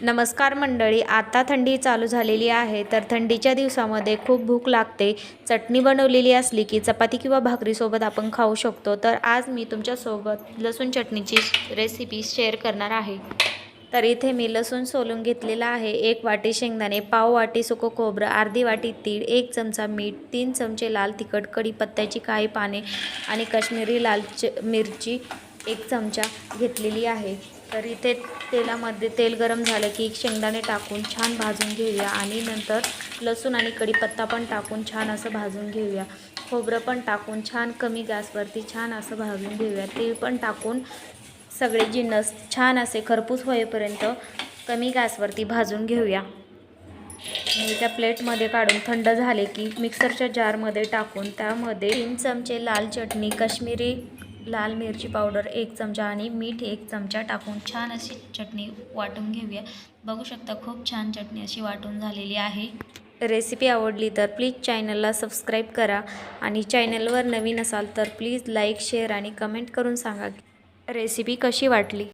नमस्कार मंडळी आता थंडी चालू झालेली आहे तर थंडीच्या दिवसामध्ये खूप भूक लागते. चटणी बनवलेली असली की चपाती किंवा भाकरीसोबत आपण खाऊ शकतो. तर आज मी तुमच्यासोबत लसूण चटणीची रेसिपी शेअर करणार आहे. तर इथे मी लसूण सोलून घेतलेला आहे. एक वाटी शेंगदाणे पाव वाटी सुकं खोबरं अर्धी वाटी तीळ एक चमचा मीठ तीन चमचे लाल तिखट कढीपत्त्याची काही पाने आणि काश्मीरी लाल च मिरची एक चमचा घेतलेली आहे. तर इथे तेलामध्ये तेल गरम झालं की शेंगदाणे टाकून छान भाजून घेऊया आणि नंतर लसूण आणि कढीपत्ता पण टाकून छान असं भाजून घेऊया. खोबरं पण टाकून छान कमी गॅसवरती छान असं भाजून घेऊया. तीळ पण टाकून सगळे जिन्नस छान असे खरपूस होईपर्यंत कमी गॅसवरती भाजून घेऊया. आणि त्या प्लेटमध्ये काढून थंड झाले की मिक्सरच्या जारमध्ये टाकून त्यामध्ये तीन चमचे लाल चटणी काश्मीरी लाल मिरची पावडर एक चमचा आणि मीठ एक चमचा टाकून छान अशी चटणी वाटून घेऊया. बघू शकता खूप छान चटणी अशी वाटून झालेली आहे. रेसिपी आवडली तर प्लीज चॅनलला सबस्क्राईब करा आणि चॅनलवर नवीन असाल तर प्लीज लाईक शेअर आणि कमेंट करून सांगा रेसिपी कशी वाटली.